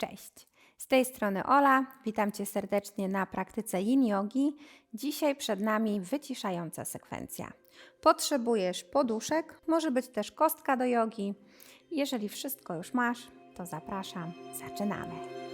Cześć. Z tej strony Ola. Witam Cię serdecznie na praktyce Yin Yogi. Dzisiaj przed nami wyciszająca sekwencja. Potrzebujesz poduszek, może być też kostka do jogi. Jeżeli wszystko już masz, to zapraszam. Zaczynamy.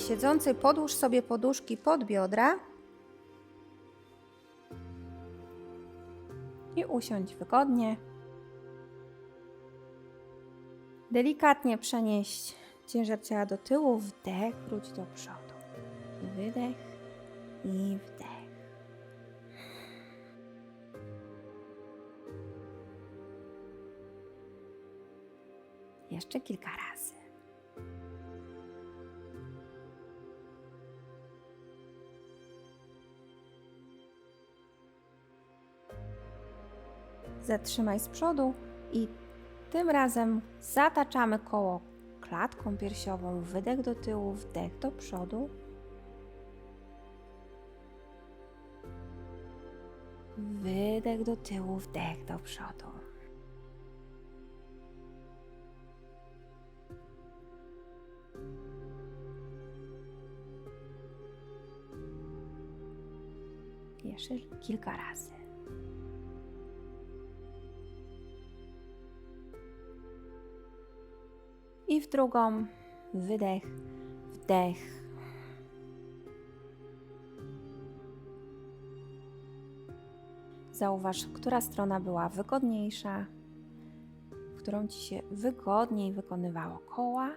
Siedzącej. Podłóż sobie poduszki pod biodra. I usiądź wygodnie. Delikatnie przenieść ciężar ciała do tyłu. Wdech, wróć do przodu. Wydech i wdech. Jeszcze kilka razy. Zatrzymaj z przodu i tym razem zataczamy koło klatką piersiową. Wydech do tyłu, wdech do przodu. Wydech do tyłu, wdech do przodu. Jeszcze kilka razy. I w drugą wydech, wdech. Zauważ, która strona była wygodniejsza, w którą ci się wygodniej wykonywało koła.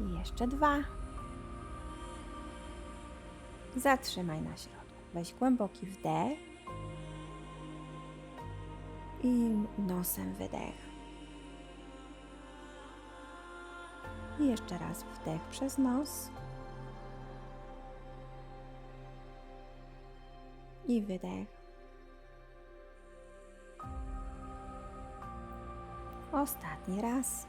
I jeszcze dwa. Zatrzymaj na środku. Weź głęboki wdech i nosem wydech. I jeszcze raz wdech przez nos i wydech. Ostatni raz.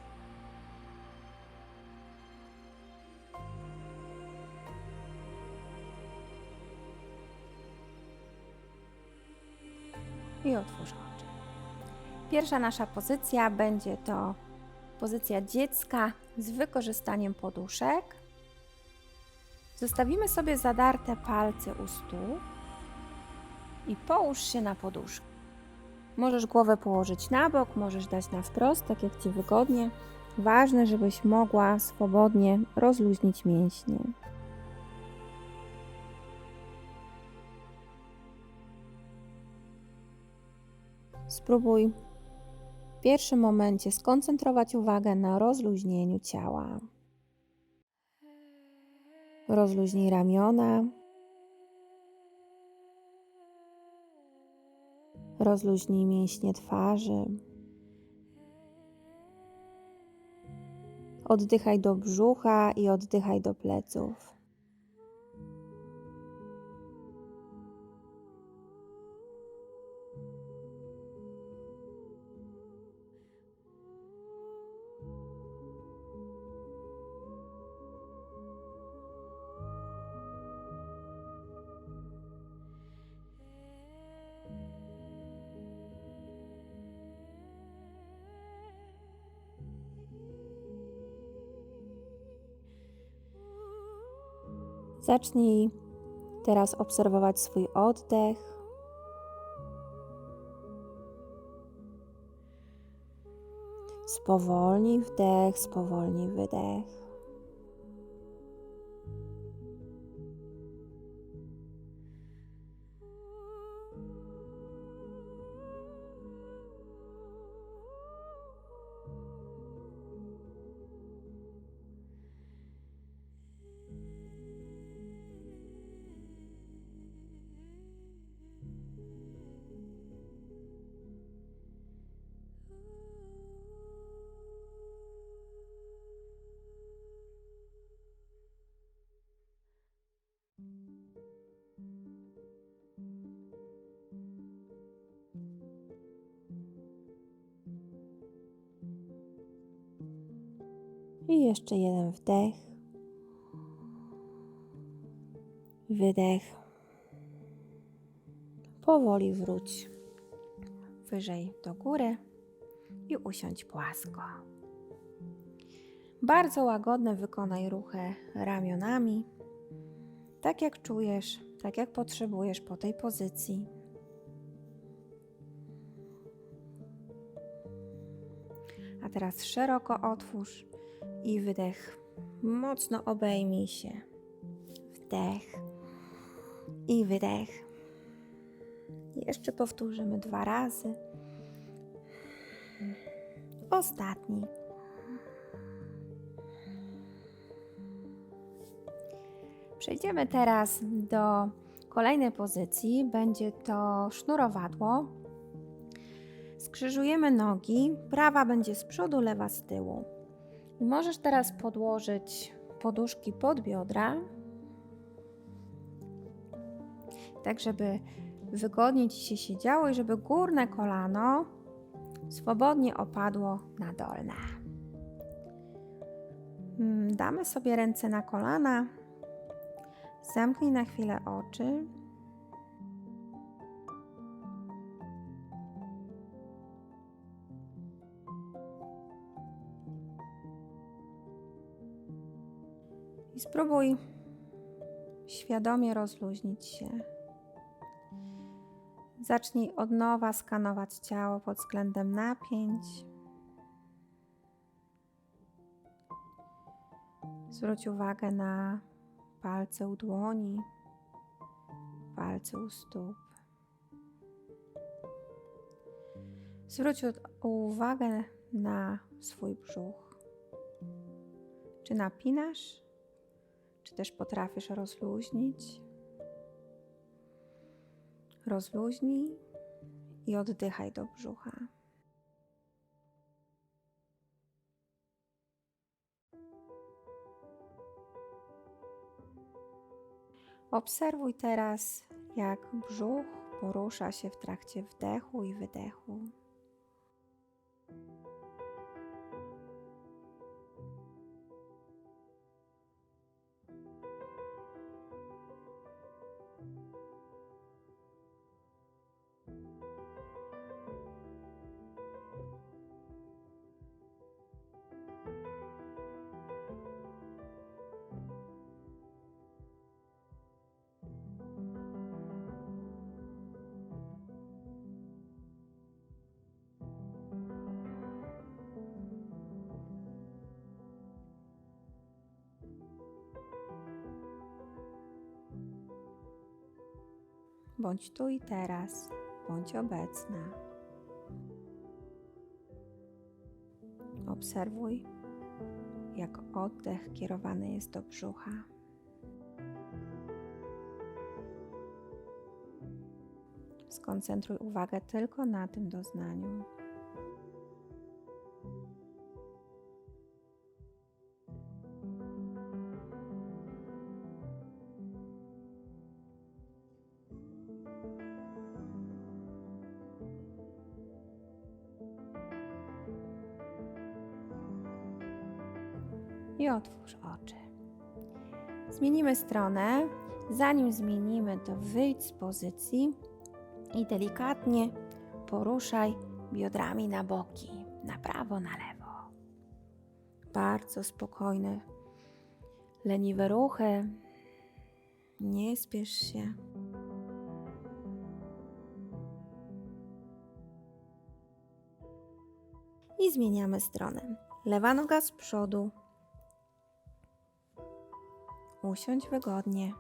I otwórz oczy. Pierwsza nasza pozycja będzie to pozycja dziecka z wykorzystaniem poduszek. Zostawimy sobie zadarte palce u stóp i połóż się na poduszkę. Możesz głowę położyć na bok, możesz dać na wprost, tak jak Ci wygodnie. Ważne, żebyś mogła swobodnie rozluźnić mięśnie. Spróbuj w pierwszym momencie skoncentrować uwagę na rozluźnieniu ciała. Rozluźnij ramiona. Rozluźnij mięśnie twarzy. Oddychaj do brzucha i oddychaj do pleców. Zacznij teraz obserwować swój oddech. Spowolnij wdech, spowolnij wydech. I jeszcze jeden wdech. Wydech. Powoli wróć wyżej do góry i usiądź płasko. Bardzo łagodne wykonaj ruchy ramionami, tak jak czujesz, tak jak potrzebujesz po tej pozycji. A teraz szeroko otwórz i wydech. Mocno obejmij się. Wdech i wydech. Jeszcze powtórzymy dwa razy. Ostatni. Przejdziemy teraz do kolejnej pozycji. Będzie to sznurowadło. Skrzyżujemy nogi. Prawa będzie z przodu, lewa z tyłu. Możesz teraz podłożyć poduszki pod biodra, tak żeby wygodnie Ci się siedziało i żeby górne kolano swobodnie opadło na dolne. Mm, Damy sobie ręce na kolana. Zamknij na chwilę oczy. I spróbuj świadomie rozluźnić się. Zacznij od nowa skanować ciało pod względem napięć. Zwróć uwagę na palce u dłoni, palce u stóp. Zwróć uwagę na swój brzuch. Czy napinasz, też potrafisz rozluźnić? Rozluźnij i oddychaj do brzucha. Obserwuj teraz, jak brzuch porusza się w trakcie wdechu i wydechu. Bądź tu i teraz, bądź obecna. Obserwuj, jak oddech kierowany jest do brzucha. Skoncentruj uwagę tylko na tym doznaniu. I otwórz oczy. Zmienimy stronę. Zanim zmienimy, to wyjdź z pozycji i delikatnie poruszaj biodrami na boki, na prawo, na lewo. Bardzo spokojne, leniwe ruchy. Nie spiesz się. I zmieniamy stronę. Lewa noga z przodu, Usiądź wygodnie.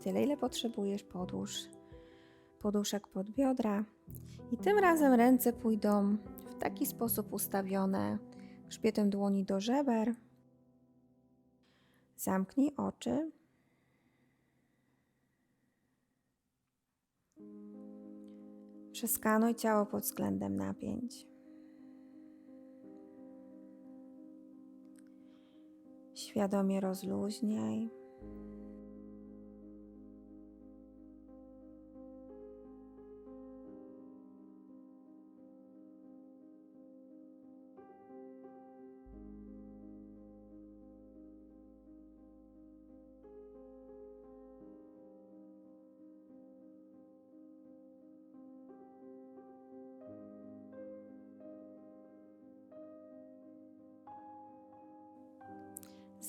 Tyle, ile potrzebujesz, podłóż poduszek pod biodra. I tym razem ręce pójdą w taki sposób ustawione grzbietem dłoni do żeber. Zamknij oczy. Przeskanuj ciało pod względem napięć. Świadomie rozluźniaj.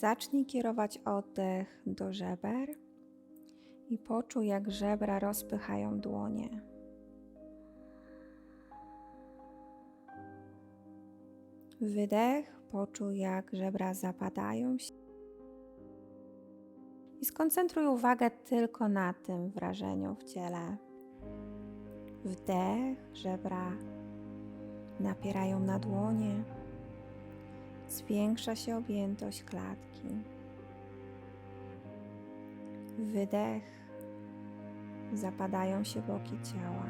Zacznij kierować oddech do żeber i poczuj, jak żebra rozpychają dłonie. Wydech, poczuj, jak żebra zapadają się. I skoncentruj uwagę tylko na tym wrażeniu w ciele. Wdech, żebra napierają na dłonie, zwiększa się objętość klatki. Wydech, zapadają się boki ciała.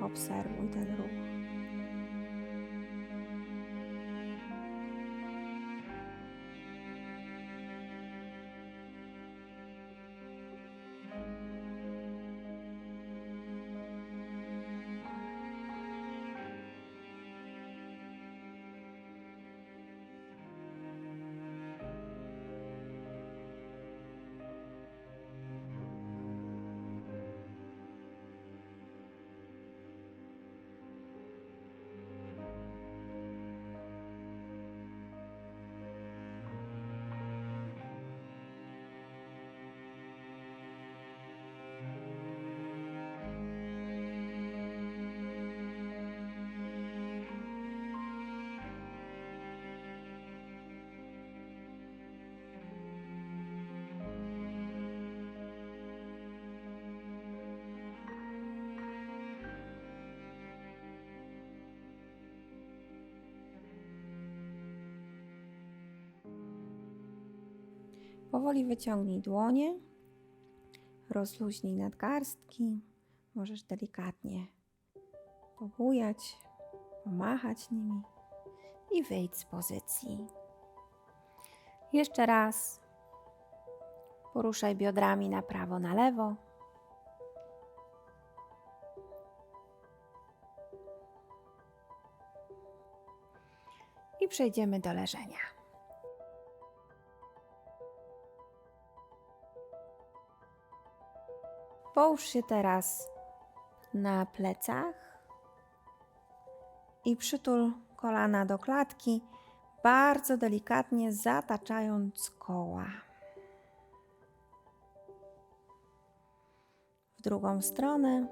Obserwuj ten ruch. Powoli wyciągnij dłonie, rozluźnij nadgarstki. Możesz delikatnie pobujać, pomachać nimi i wyjdź z pozycji. Jeszcze raz poruszaj biodrami na prawo, na lewo. I przejdziemy do leżenia. Połóż się teraz na plecach i przytul kolana do klatki, bardzo delikatnie zataczając koła. W drugą stronę.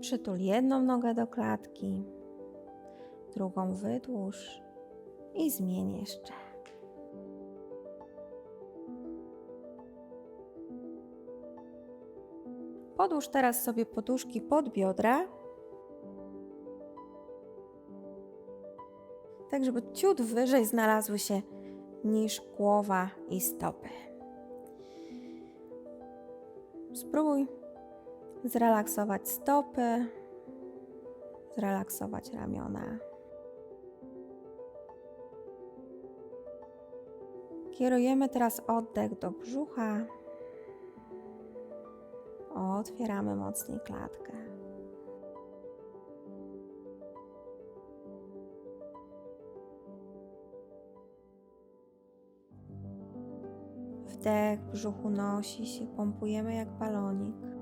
Przytul jedną nogę do klatki, drugą wydłuż i zmień jeszcze. Podłóż teraz sobie poduszki pod biodra, tak żeby ciut wyżej znalazły się niż głowa i stopy. Spróbuj zrelaksować stopy, zrelaksować ramiona. Kierujemy teraz oddech do brzucha. Otwieramy mocniej klatkę. Wdech brzuchu nosi się, pompujemy jak balonik.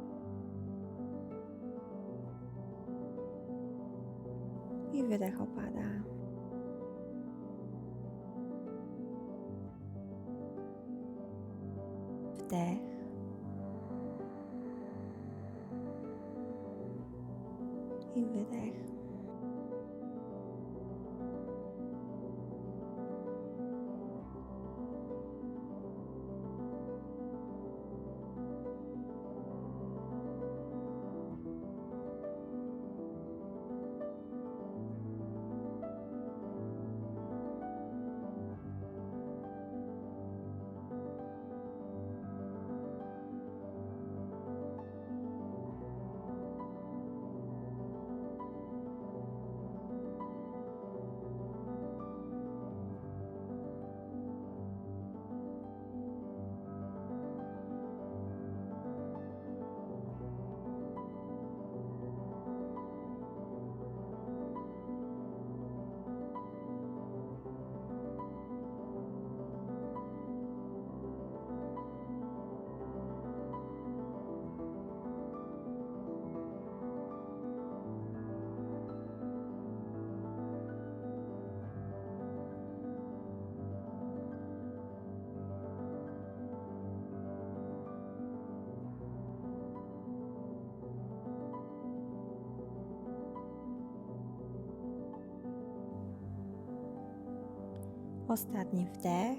Ostatni wdech.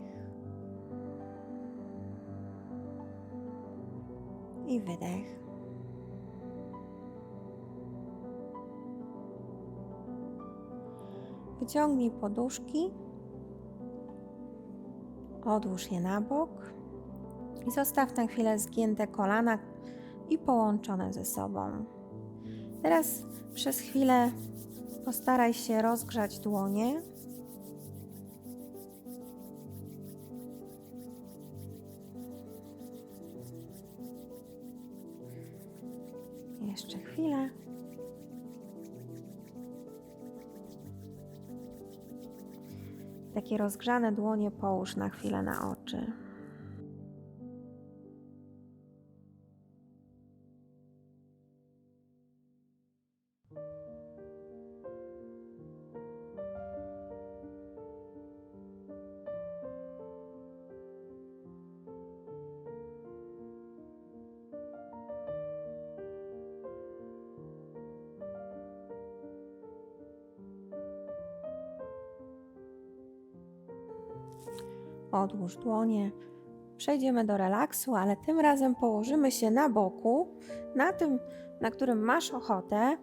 I wydech. Wyciągnij poduszki. Odłóż je na bok. I zostaw na chwilę zgięte kolana i połączone ze sobą. Teraz przez chwilę postaraj się rozgrzać dłonie. Jeszcze chwilę. Takie rozgrzane dłonie połóż na chwilę na oczy. Odłóż dłonie. Przejdziemy do relaksu, ale tym razem położymy się na boku, na tym, na którym masz ochotę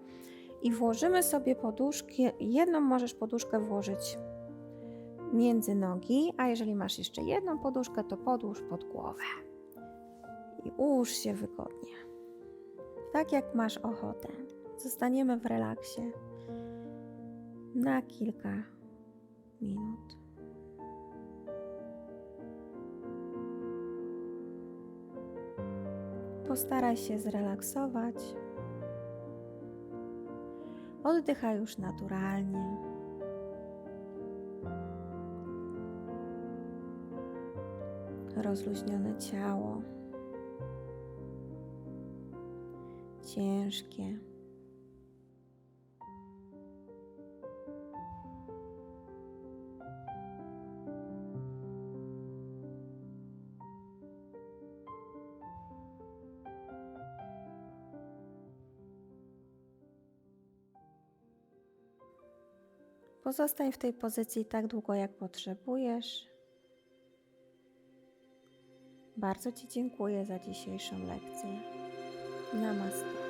i włożymy sobie poduszki. Jedną możesz poduszkę włożyć między nogi, a jeżeli masz jeszcze jedną poduszkę, to podłóż pod głowę. I ułóż się wygodnie. Tak jak masz ochotę. Zostaniemy w relaksie na kilka minut. Postaraj się zrelaksować. Oddychaj już naturalnie. Rozluźnione ciało. Ciężkie. Pozostań w tej pozycji tak długo, jak potrzebujesz. Bardzo Ci dziękuję za dzisiejszą lekcję. Namaste.